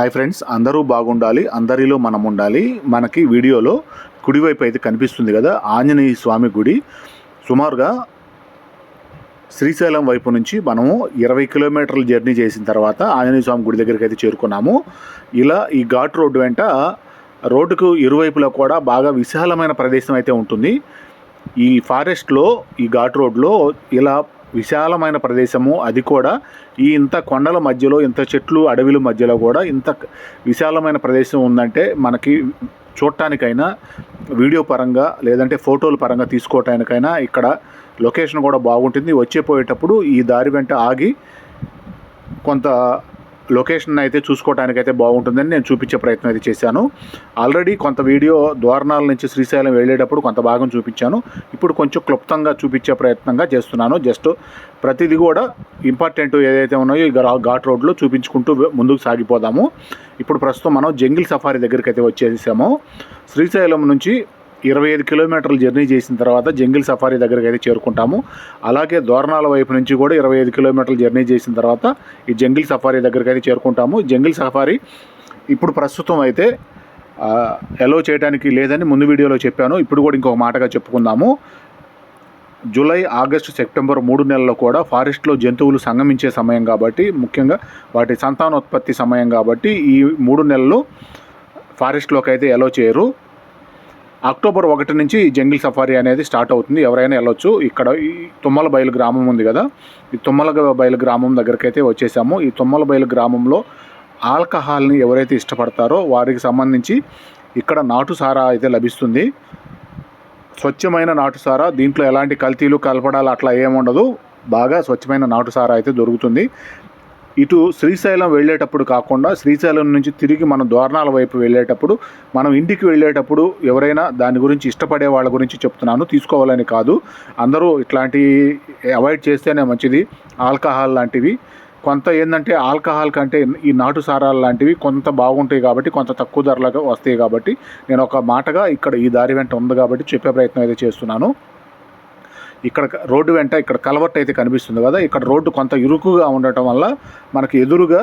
Hi friends అందరూ బాగుండాలి అందరిలో మనం ఉండాలి. మనకి వీడియోలో కుడివైపు అయితే కనిపిస్తుంది కదా ఆంజనేయ స్వామి గుడి. సుమారుగా శ్రీశైలం వైపు నుంచి మనము ఇరవై కిలోమీటర్లు జర్నీ చేసిన తర్వాత ఆంజనేయ స్వామి గుడి దగ్గరికి అయితే చేరుకున్నాము. ఇలా ఈ ఘాట్ రోడ్డు వెంట రోడ్డుకు ఇరువైపులా కూడా బాగా విశాలమైన ప్రదేశం అయితే ఉంటుంది. ఈ ఫారెస్ట్లో ఈ ఘాట్ రోడ్లో ఇలా విశాలమైన ప్రదేశము. అది కూడా ఈ ఇంత కొండల మధ్యలో ఇంత చెట్లు అడవిల మధ్యలో కూడా ఇంత విశాలమైన ప్రదేశం ఉందంటే మనకి చూడటానికైనా వీడియో పరంగా లేదంటే ఫోటోల పరంగా తీసుకోవటానికైనా ఇక్కడ లొకేషన్ కూడా బాగుంటుంది. వచ్చే పోయేటప్పుడు ఈ దారి వెంట ఆగి కొంత లొకేషన్ అయితే చూసుకోవడానికైతే బాగుంటుందని నేను చూపించే ప్రయత్నం అయితే చేశాను. ఆల్రెడీ కొంత వీడియో ద్వారణాల నుంచి శ్రీశైలం వెళ్ళేటప్పుడు కొంత భాగం చూపించాను. ఇప్పుడు కొంచెం క్లుప్తంగా చూపించే ప్రయత్నంగా చేస్తున్నాను. జస్ట్ ప్రతిదీ కూడా ఇంపార్టెంట్ ఏదైతే ఉన్నాయో ఈ ఘాట్ రోడ్లో చూపించుకుంటూ ముందుకు సాగిపోదాము. ఇప్పుడు ప్రస్తుతం మనం జంగిల్ సఫారీ దగ్గరికి అయితే వచ్చేసాము. శ్రీశైలం నుంచి ఇరవై ఐదు కిలోమీటర్లు జర్నీ చేసిన తర్వాత జంగిల్ సఫారీ దగ్గరికి అయితే చేరుకుంటాము. అలాగే దోరణాల వైపు నుంచి కూడా ఇరవై ఐదు కిలోమీటర్లు జర్నీ చేసిన తర్వాత ఈ జంగిల్ సఫారీ దగ్గరికి అయితే చేరుకుంటాము. జంగిల్ సఫారీ ఇప్పుడు ప్రస్తుతం అయితే ఎలో చేయడానికి లేదని ముందు వీడియోలో చెప్పాను. ఇప్పుడు కూడా ఇంకొక మాటగా చెప్పుకుందాము. జూలై ఆగస్టు సెప్టెంబర్ మూడు నెలల్లో కూడా ఫారెస్ట్లో జంతువులు సంగమించే సమయం కాబట్టి ముఖ్యంగా వాటి సంతానోత్పత్తి సమయం కాబట్టి ఈ మూడు నెలలు ఫారెస్ట్లోకి అయితే ఎలో చేయరు. అక్టోబర్ ఒకటి నుంచి ఈ జంగిల్ సఫారీ అనేది స్టార్ట్ అవుతుంది. ఎవరైనా వెళ్ళొచ్చు. ఇక్కడ ఈ తుమ్మల బయలు గ్రామం ఉంది కదా. ఈ తుమ్మల బయలు గ్రామం దగ్గరికి అయితే వచ్చేసాము. ఈ తుమ్మల బయలు గ్రామంలో ఆల్కహాల్ని ఎవరైతే ఇష్టపడతారో వారికి సంబంధించి ఇక్కడ నాటు సారా అయితే లభిస్తుంది. స్వచ్ఛమైన నాటు సారా దీంట్లో ఎలాంటి కల్తీలు కలపడాలు అట్లా ఏముండదు. బాగా స్వచ్ఛమైన నాటు సారా అయితే దొరుకుతుంది. ఇటు శ్రీశైలం వెళ్ళేటప్పుడు కాకుండా శ్రీశైలం నుంచి తిరిగి మనం దోరణాల వైపు వెళ్ళేటప్పుడు మనం ఇంటికి వెళ్ళేటప్పుడు ఎవరైనా దాని గురించి ఇష్టపడే వాళ్ళ గురించి చెప్తున్నాను తీసుకోవాలని కాదు. అందరూ ఇట్లాంటి అవాయిడ్ చేస్తేనే మంచిది ఆల్కహాల్ లాంటివి. కొంత ఏంటంటే ఆల్కహాల్ కంటే ఈ నాటు సారాలు లాంటివి కొంత బాగుంటాయి కాబట్టి కొంత తక్కువ ధరలకు వస్తాయి కాబట్టి నేను ఒక మాటగా ఇక్కడ ఈ దారి వెంట ఉంది కాబట్టి చెప్పే ప్రయత్నం అయితే చేస్తున్నాను. ఇక్కడ రోడ్డు వెంట ఇక్కడ కలవట్ అయితే కనిపిస్తుంది కదా. ఇక్కడ రోడ్డు కొంత ఇరుకుగా ఉండటం వల్ల మనకి ఎదురుగా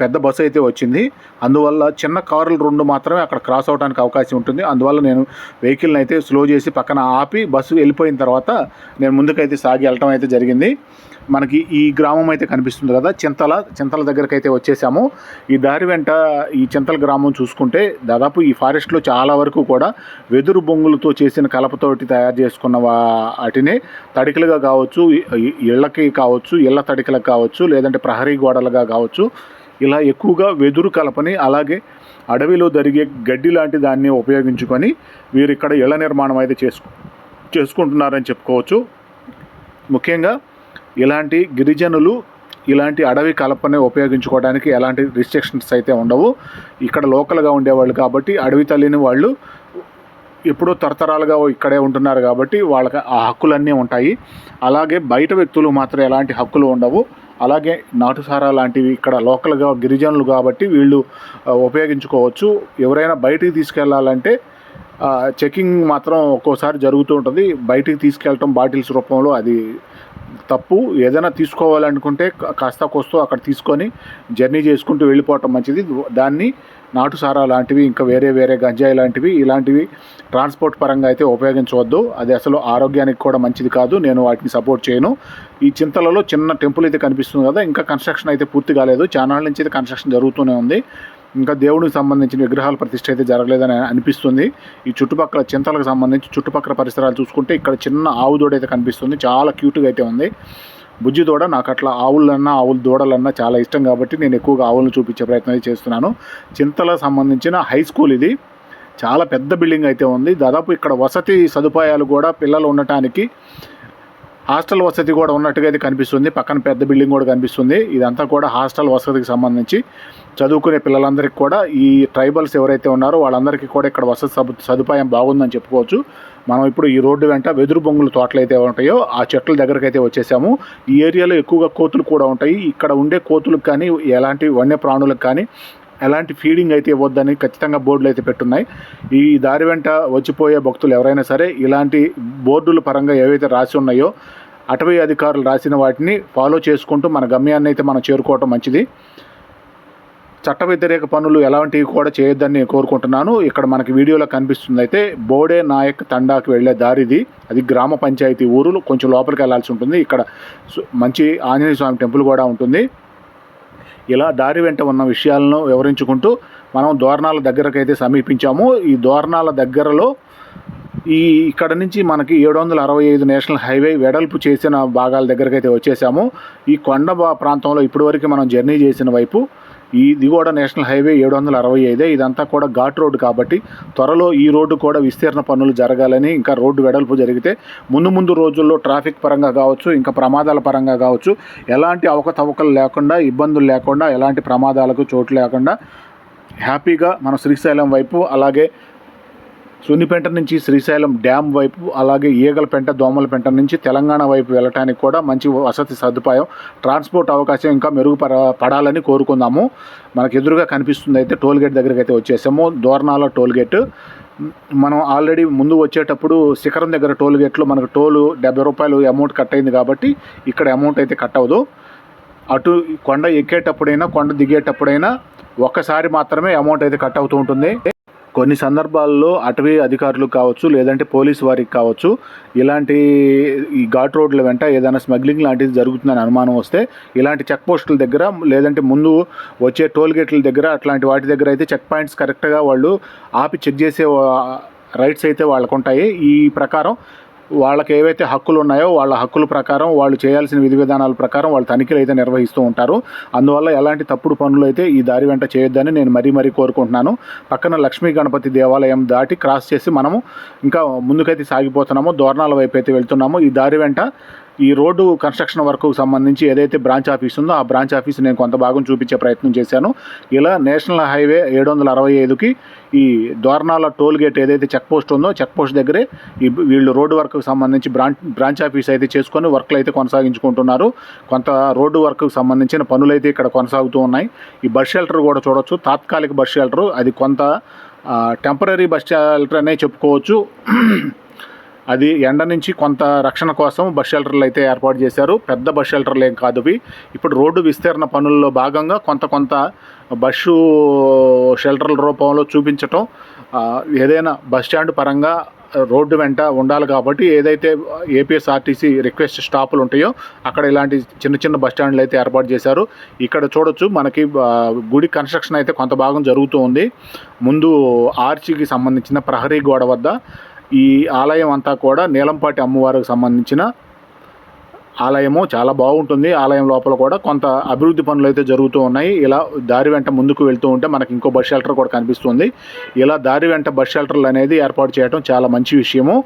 పెద్ద బస్సు అయితే వచ్చింది. అందువల్ల చిన్న కార్లు రెండు మాత్రమే అక్కడ క్రాస్ అవడానికి అవకాశం ఉంటుంది. అందువల్ల నేను వెహికల్ని అయితే స్లో చేసి పక్కన ఆపి బస్సు వెళ్ళిపోయిన తర్వాత నేను ముందుకైతే సాగి వెళ్ళటం అయితే జరిగింది. మనకి ఈ గ్రామం అయితే కనిపిస్తుంది కదా చింతల చింతల దగ్గరికి అయితే వచ్చేసాము. ఈ దారి వెంట ఈ చింతల గ్రామం చూసుకుంటే దాదాపు ఈ ఫారెస్ట్లో చాలా వరకు కూడా వెదురు బొంగులతో చేసిన కలపతోటి తయారు చేసుకున్న వాటిని తడికలుగా కావచ్చు ఇళ్ళకి కావచ్చు ఇళ్ళ తడికలకు కావచ్చు లేదంటే ప్రహరీ గోడలుగా కావచ్చు ఇలా ఎక్కువగా వెదురు కలపని అలాగే అడవిలో జరిగే గడ్డి లాంటి దాన్ని ఉపయోగించుకొని వీరు ఇక్కడ ఇళ్ళ నిర్మాణం అయితే చేసుకు చేసుకుంటున్నారని చెప్పుకోవచ్చు. ముఖ్యంగా ఇలాంటి గిరిజనులు ఇలాంటి అడవి కలపని ఉపయోగించుకోవడానికి ఎలాంటి రిస్ట్రిక్షన్స్ అయితే ఉండవు. ఇక్కడ లోకల్గా ఉండేవాళ్ళు కాబట్టి అడవి తల్లిని వాళ్ళు ఎప్పుడో తరతరాలుగా ఇక్కడే ఉంటున్నారు కాబట్టి వాళ్ళకి ఆ హక్కులన్నీ ఉంటాయి. అలాగే బయట వ్యక్తులు మాత్రం ఎలాంటి హక్కులు ఉండవు. అలాగే నాటుసారా లాంటివి ఇక్కడ లోకల్గా గిరిజనులు కాబట్టి వీళ్ళు ఉపయోగించుకోవచ్చు. ఎవరైనా బయటికి తీసుకెళ్ళాలంటే చెకింగ్ మాత్రం ఒక్కోసారి జరుగుతూ ఉంటుంది. బయటికి తీసుకెళ్ళటం బాటిల్స్ రూపంలో అది తప్పు ఏదైనా తీసుకోవాలనుకుంటే కాస్త కోస్తో అక్కడ తీసుకొని జర్నీ చేసుకుంటూ వెళ్ళిపోవటం మంచిది. దాన్ని నాటుసారా లాంటివి ఇంకా వేరే వేరే గంజాయి లాంటివి ఇలాంటివి ట్రాన్స్పోర్ట్ పరంగా అయితే ఉపయోగించవద్దు. అది అసలు ఆరోగ్యానికి కూడా మంచిది కాదు. నేను వాటిని సపోర్ట్ చేయను. ఈ చింతలలో చిన్న టెంపుల్ అయితే కనిపిస్తుంది కదా ఇంకా కన్స్ట్రక్షన్ అయితే పూర్తి కాలేదు. చాలా నుంచి అయితే కన్స్ట్రక్షన్ జరుగుతూనే ఉంది. ఇంకా దేవుడికి సంబంధించిన విగ్రహాల ప్రతిష్ట అయితే జరగలేదని అనిపిస్తుంది. ఈ చుట్టుపక్కల చింతలకు సంబంధించి చుట్టుపక్కల పరిసరాలు చూసుకుంటే ఇక్కడ చిన్న ఆవు దూడ అయితే కనిపిస్తుంది. చాలా క్యూట్గా అయితే ఉంది. బుజ్జి దూడ నాకు అట్లా ఆవులన్నా ఆవుల దూడలన్నా చాలా ఇష్టం కాబట్టి నేను ఎక్కువగా ఆవులను చూపించే ప్రయత్నం అయితే చేస్తున్నాను. చింతలకు సంబంధించిన హై స్కూల్ ఇది. చాలా పెద్ద బిల్డింగ్ అయితే ఉంది. దాదాపు ఇక్కడ వసతి సదుపాయాలు కూడా పిల్లలు ఉండటానికి హాస్టల్ వసతి కూడా ఉన్నట్టుగా అయితే కనిపిస్తుంది. పక్కన పెద్ద బిల్డింగ్ కూడా కనిపిస్తుంది. ఇదంతా కూడా హాస్టల్ వసతికి సంబంధించి. చదువుకునే పిల్లలందరికీ కూడా ఈ ట్రైబల్స్ ఎవరైతే ఉన్నారో వాళ్ళందరికీ కూడా ఇక్కడ వసతి సదు- సదుపాయం బాగుందని చెప్పుకోవచ్చు. మనం ఇప్పుడు ఈ రోడ్డు వెంట వెదురు బొంగుల తోటలు అయితే ఉంటాయో ఆ చెట్ల దగ్గరికి అయితే వచ్చేసాము. ఈ ఏరియాలో ఎక్కువగా కోతులు కూడా ఉంటాయి. ఇక్కడ ఉండే కోతులకు కానీ ఎలాంటి వన్య ప్రాణులకు కానీ ఎలాంటి ఫీడింగ్ అయితే ఇవ్వద్దని ఖచ్చితంగా బోర్డులు అయితే పెట్టున్నాయి. ఈ దారి వెంట వచ్చిపోయే భక్తులు ఎవరైనా సరే ఇలాంటి బోర్డుల పరంగా ఏవైతే రాసి ఉన్నాయో అటవీ అధికారులు రాసిన వాటిని ఫాలో చేసుకుంటూ మన గమ్యాన్ని అయితే మనం చేరుకోవటం మంచిది. చట్ట వ్యతిరేక పనులు ఎలాంటివి కూడా చేయొద్దని కోరుకుంటున్నాను. ఇక్కడ మనకి వీడియోలో కనిపిస్తుంది అయితే బోడే నాయక్ తండాకి వెళ్ళే దారిది. అది గ్రామ పంచాయతీ ఊరు కొంచెం లోపలికి వెళ్ళాల్సి ఉంటుంది. ఇక్కడ మంచి ఆంజనేయ స్వామి టెంపుల్ కూడా ఉంటుంది. ఇలా దారి వెంట ఉన్న విషయాలను వివరించుకుంటూ మనం దోరణాల దగ్గరకైతే సమీపించాము. ఈ దోరణాల దగ్గరలో ఈ ఇక్కడ నుంచి మనకి ఏడు వందల అరవై ఐదు నేషనల్ హైవే వెడల్పు చేసిన భాగాల దగ్గరకు అయితే వచ్చేసాము. ఈ కొండ ప్రాంతంలో ఇప్పటివరకు మనం జర్నీ చేసిన వైపు ఇది కూడా నేషనల్ హైవే ఏడు వందల అరవై ఐదే ఇదంతా కూడా ఘాట్ రోడ్డు కాబట్టి త్వరలో ఈ రోడ్డు కూడా విస్తీర్ణ పనులు జరగాలని ఇంకా రోడ్డు వెడల్పు జరిగితే ముందు ముందు రోజుల్లో ట్రాఫిక్ పరంగా కావచ్చు ఇంకా ప్రమాదాల పరంగా కావచ్చు ఎలాంటి అవకతవకలు లేకుండా ఇబ్బందులు లేకుండా ఎలాంటి ప్రమాదాలకు చోటు లేకుండా హ్యాపీగా మన శ్రీశైలం వైపు అలాగే సున్నిపేంట నుంచి శ్రీశైలం డ్యామ్ వైపు అలాగే ఈగలపెంట దోమలపెంట నుంచి తెలంగాణ వైపు వెళ్ళటానికి కూడా మంచి వసతి సదుపాయం ట్రాన్స్పోర్ట్ అవకాశం ఇంకా మెరుగుపర పడాలని కోరుకుందాము. మనకు ఎదురుగా కనిపిస్తుంది అయితే టోల్గేట్ దగ్గరికి అయితే వచ్చేసాము. దోర్నాల టోల్గేట్. మనం ఆల్రెడీ ముందు వచ్చేటప్పుడు శిఖరం దగ్గర టోల్గేట్లో మనకు టోలు డెబ్బై రూపాయలు అమౌంట్ కట్ అయింది కాబట్టి ఇక్కడ అమౌంట్ అయితే కట్ అవ్వదు. అటు కొండ ఎక్కేటప్పుడైనా కొండ దిగేటప్పుడైనా ఒక్కసారి మాత్రమే అమౌంట్ అయితే కట్ అవుతూ ఉంటుంది. కొన్ని సందర్భాల్లో అటవీ అధికారులు కావచ్చు లేదంటే పోలీస్ వారికి కావచ్చు ఇలాంటి ఈ ఘాట్ రోడ్ల వెంట ఏదైనా స్మగ్లింగ్ లాంటిది జరుగుతుందని అనుమానం వస్తే ఇలాంటి చెక్ పోస్టుల దగ్గర లేదంటే ముందు వచ్చే టోల్ గేట్ల దగ్గర అట్లాంటి వాటి దగ్గర అయితే చెక్ పాయింట్స్ కరెక్ట్గా వాళ్ళు ఆపి చెక్ చేసే రైట్స్ అయితే వాళ్ళకు ఉంటాయి ఈ ప్రకారం వాళ్ళకి ఏవైతే హక్కులు ఉన్నాయో వాళ్ళ హక్కుల ప్రకారం వాళ్ళు చేయాల్సిన విధి విధానాల ప్రకారం వాళ్ళు తనిఖీలు అయితే నిర్వహిస్తూ ఉంటారు. అందువల్ల ఎలాంటి తప్పుడు పనులు అయితే ఈ దారి వెంట చేయొద్దని నేను మరీ మరీ కోరుకుంటున్నాను. పక్కన లక్ష్మీ గణపతి దేవాలయం దాటి క్రాస్ చేసి మనము ఇంకా ముందుకైతే సాగిపోతున్నాము. దోరణాల వైపు అయితే వెళ్తున్నాము. ఈ దారి వెంట ఈ రోడ్డు కన్స్ట్రక్షన్ వర్క్ సంబంధించి ఏదైతే బ్రాంచ్ ఆఫీస్ ఉందో ఆ బ్రాంచ్ ఆఫీస్ నేను కొంత భాగం చూపించే ప్రయత్నం చేశాను. ఇలా నేషనల్ హైవే ఏడు వందల అరవై ఐదుకి ఈ దోర్నాల టోల్ గేట్ ఏదైతే చెక్ పోస్ట్ ఉందో చెక్ పోస్ట్ దగ్గరే ఈ వీళ్ళు రోడ్డు వర్క్కి సంబంధించి బ్రాంచ్ బ్రాంచ్ ఆఫీస్ అయితే చేసుకొని వర్క్లు అయితే కొనసాగించుకుంటున్నారు. కొంత రోడ్డు వర్క్కి సంబంధించిన పనులు అయితే ఇక్కడ కొనసాగుతూ ఉన్నాయి. ఈ బస్ షెల్టర్ కూడా చూడొచ్చు. తాత్కాలిక బస్ షెల్టర్ అది కొంత టెంపరీ బస్ షెల్టర్ అనే చెప్పుకోవచ్చు. అది ఎండ నుంచి కొంత రక్షణ కోసం బస్ షెల్టర్లు అయితే ఏర్పాటు చేశారు. పెద్ద బస్ షెల్టర్లు ఏం కాదు ఇప్పుడు రోడ్డు విస్తీర్ణ పనుల్లో భాగంగా కొంత కొంత బస్సు షెల్టర్ల రూపంలో చూపించటం ఏదైనా బస్ స్టాండ్ పరంగా రోడ్డు వెంట ఉండాలి కాబట్టి ఏదైతే ఏపీఎస్ఆర్టీసీ రిక్వెస్ట్ స్టాపులు ఉంటాయో అక్కడ ఇలాంటి చిన్న చిన్న బస్ స్టాండ్లు అయితే ఏర్పాటు చేశారు. ఇక్కడ చూడొచ్చు మనకి గుడి కన్స్ట్రక్షన్ అయితే కొంత భాగం జరుగుతూ ఉంది. ముందు ఆర్చికి సంబంధించిన ప్రహరీ గోడ వద్ద ఈ ఆలయం అంతా కూడా నీలంపాటి అమ్మవారికి సంబంధించిన ఆలయము చాలా బాగుంటుంది. ఆలయం లోపల కూడా కొంత అభివృద్ధి పనులు అయితే జరుగుతూ ఉన్నాయి. ఇలా దారి వెంట ముందుకు వెళ్తూ ఉంటే మనకి ఇంకో బస్ షెల్టర్ కూడా కనిపిస్తుంది. ఇలా దారి వెంట బస్ షెల్టర్లు అనేది ఏర్పాటు చేయడం చాలా మంచి విషయము.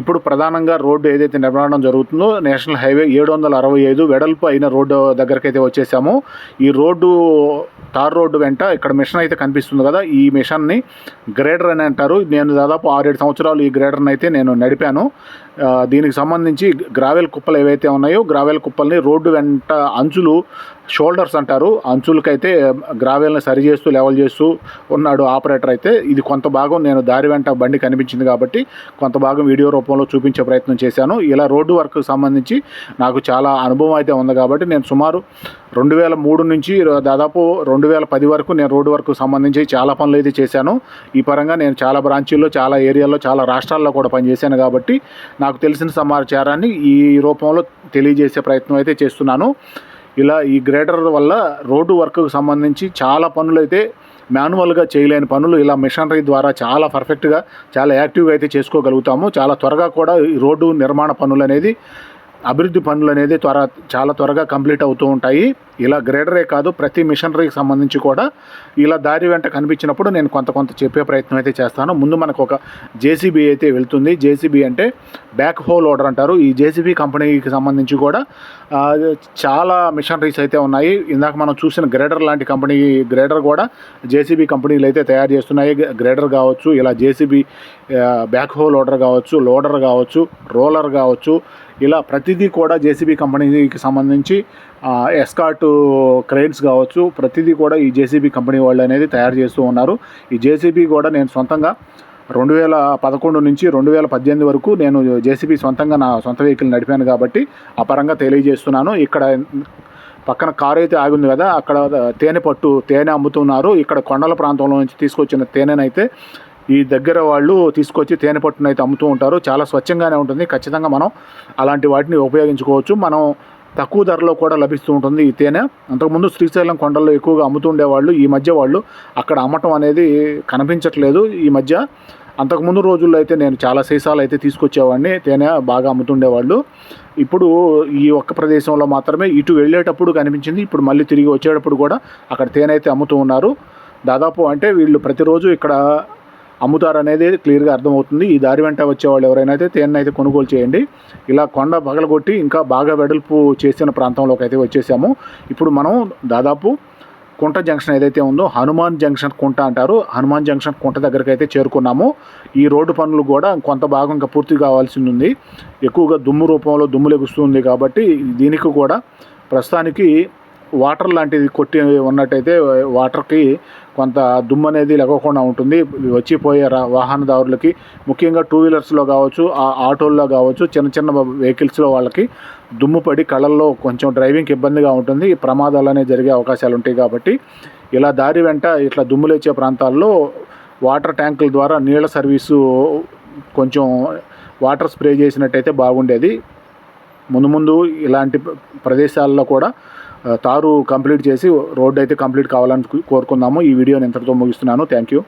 ఇప్పుడు ప్రధానంగా రోడ్డు ఏదైతే నిర్మాణం జరుగుతుందో నేషనల్ హైవే ఏడు వందల అరవై ఐదు వెడల్పు అయిన రోడ్డు దగ్గరకైతే వచ్చేసాము. ఈ రోడ్డు తార్ రోడ్డు వెంట ఇక్కడ మిషన్ అయితే కనిపిస్తుంది కదా ఈ మిషన్ని గ్రేడర్ అని అంటారు. నేను దాదాపు ఆరేడు సంవత్సరాలు ఈ గ్రేడర్ని అయితే నేను నడిపాను. దీనికి సంబంధించి గ్రావెల్ కుప్పలు ఏవైతే ఉన్నాయో గ్రావెల్ కుప్పల్ని రోడ్డు వెంట అంచులు షోల్డర్స్ అంటారు. అంచులకైతే గ్రావెల్ని సరి చేస్తూ లెవెల్ చేస్తూ ఉన్నాడు ఆపరేటర్ అయితే. ఇది కొంత భాగం నేను దారి వెంట బండి కనిపించింది కాబట్టి కొంత భాగం వీడియో రూపంలో చూపించే ప్రయత్నం చేశాను. ఇలా రోడ్డు వర్క్ సంబంధించి నాకు చాలా అనుభవం అయితే ఉంది కాబట్టి నేను సుమారు రెండు వేల మూడు నుంచి దాదాపు రెండు వేల పది వరకు నేను రోడ్డు వర్క్ సంబంధించి చాలా పనులు అయితే చేశాను. ఈ పరంగా నేను చాలా బ్రాంచీల్లో చాలా ఏరియాల్లో చాలా రాష్ట్రాల్లో కూడా పనిచేశాను కాబట్టి నాకు తెలిసిన సమాచారాన్ని ఈ రూపంలో తెలియజేసే ప్రయత్నం అయితే చేస్తున్నాను. ఇలా ఈ గ్రేటర్ వల్ల రోడ్డు వర్క్కు సంబంధించి చాలా పనులు అయితే మాన్యువల్గా చేయలేని పనులు ఇలా మిషనరీ ద్వారా చాలా పర్ఫెక్ట్గా చాలా యాక్టివ్గా అయితే చేసుకోగలుగుతాము. చాలా త్వరగా కూడా ఈ రోడ్డు నిర్మాణ పనులు అనేది అభివృద్ధి పనులు అనేది త్వర చాలా త్వరగా కంప్లీట్ అవుతూ ఉంటాయి. ఇలా గ్రేడరే కాదు ప్రతి మిషనరీకి సంబంధించి కూడా ఇలా దారి వెంట కనిపించినప్పుడు నేను కొంత కొంత చెప్పే ప్రయత్నం అయితే చేస్తాను. ముందు మనకు ఒక జేసీబీ అయితే వెళ్తుంది. జేసీబీ అంటే బ్యాక్ హోల్ లోడర్ అంటారు. ఈ జేసీబీ కంపెనీకి సంబంధించి కూడా చాలా మిషనరీస్ అయితే ఉన్నాయి. ఇందాక మనం చూసిన గ్రేడర్ లాంటి కంపెనీ గ్రేడర్ కూడా జేసీబీ కంపెనీలు అయితే తయారు చేస్తున్నాయి. గ్రేడర్ కావచ్చు ఇలా జేసీబీ బ్యాక్ హోల్ లోడర్ కావచ్చు లోడర్ కావచ్చు రోలర్ కావచ్చు ఇలా ప్రతిదీ కూడా జేసీబీ కంపెనీకి సంబంధించి ఎస్కాట్ క్రెయిన్స్ కావచ్చు ప్రతిదీ కూడా ఈ జేసీబీ కంపెనీ వాళ్ళు అనేది తయారు చేస్తూ ఉన్నారు. ఈ జేసీబీ కూడా నేను సొంతంగా రెండు వేల పదకొండు నుంచి రెండు వేల పద్దెనిమిది వరకు నేను జేసీబీ సొంతంగా నా సొంత వెహికల్ నడిపాను కాబట్టి ఆ పరంగా తెలియజేస్తున్నాను. ఇక్కడ పక్కన కారు అయితే ఆగింది కదా అక్కడ తేనె పట్టు తేనె అమ్ముతున్నారు. ఇక్కడ కొండల ప్రాంతంలో నుంచి తీసుకొచ్చిన తేనెనైతే ఈ దగ్గర వాళ్ళు తీసుకొచ్చి తేనె పట్టును అయితే అమ్ముతూ ఉంటారు. చాలా స్వచ్ఛంగానే ఉంటుంది. ఖచ్చితంగా మనం అలాంటి వాటిని ఉపయోగించుకోవచ్చు. మనం తక్కువ ధరలో కూడా లభిస్తూ ఉంటుంది ఈ తేనె. అంతకుముందు శ్రీశైలం కొండల్లో ఎక్కువగా అమ్ముతూ ఉండేవాళ్ళు. ఈ మధ్య వాళ్ళు అక్కడ అమ్మటం అనేది కనిపించట్లేదు ఈ మధ్య. అంతకుముందు రోజుల్లో అయితే నేను చాలా సీసాలు అయితే తీసుకొచ్చేవాడిని. తేనె బాగా అమ్ముతుండేవాళ్ళు. ఇప్పుడు ఈ ఒక్క ప్రదేశంలో మాత్రమే ఇటు వెళ్ళేటప్పుడు కనిపించింది. ఇప్పుడు మళ్ళీ తిరిగి వచ్చేటప్పుడు కూడా అక్కడ తేనె అయితే అమ్ముతూ ఉన్నారు. దాదాపు అంటే వీళ్ళు ప్రతిరోజు ఇక్కడ అమ్ముతారు అనేది క్లియర్గా అర్థమవుతుంది. ఈ దారి వెంట వచ్చే వాళ్ళు ఎవరైనా అయితే తేనె అయితే కొనుగోలు చేయండి. ఇలా కొండ పగలగొట్టి ఇంకా బాగా వెడల్పు చేసిన ప్రాంతంలోకి అయితే వచ్చేసాము. ఇప్పుడు మనం దాదాపు కుంట జంక్షన్ ఏదైతే ఉందో హనుమాన్ జంక్షన్ కుంట అంటారు. హనుమాన్ జంక్షన్ కుంట దగ్గరికి అయితే చేరుకున్నాము. ఈ రోడ్డు పనులు కూడా కొంత భాగం ఇంకా పూర్తి కావాల్సి ఉంది. ఎక్కువగా దుమ్ము రూపంలో దుమ్ము లెగుస్తుంది కాబట్టి దీనికి కూడా ప్రస్తుతానికి వాటర్ లాంటిది కొట్టి ఉన్నట్టయితే వాటర్కి కొంత దుమ్ము అనేది లెగకుండా ఉంటుంది. వచ్చిపోయే రా వాహనదారులకి ముఖ్యంగా టూ వీలర్స్లో కావచ్చు ఆ ఆటోల్లో కావచ్చు చిన్న చిన్న వెహికల్స్లో వాళ్ళకి దుమ్ము పడి కళ్ళల్లో కొంచెం డ్రైవింగ్కి ఇబ్బందిగా ఉంటుంది. ప్రమాదాలు అనేవి జరిగే అవకాశాలు ఉంటాయి కాబట్టి ఇలా దారి వెంట ఇట్లా దుమ్ము లేచే ప్రాంతాల్లో వాటర్ ట్యాంకుల ద్వారా నీళ్ళ సర్వీసు కొంచెం వాటర్ స్ప్రే చేసినట్టయితే బాగుండేది. ముందు ముందు ఇలాంటి ప్రదేశాల్లో కూడా తారు కంప్లీట్ చేసి రోడ్డు అయితే కంప్లీట్ కావాలని కోరుకుందాము. ఈ వీడియోని ఇంతటితో ముగిస్తున్నాను. Thank you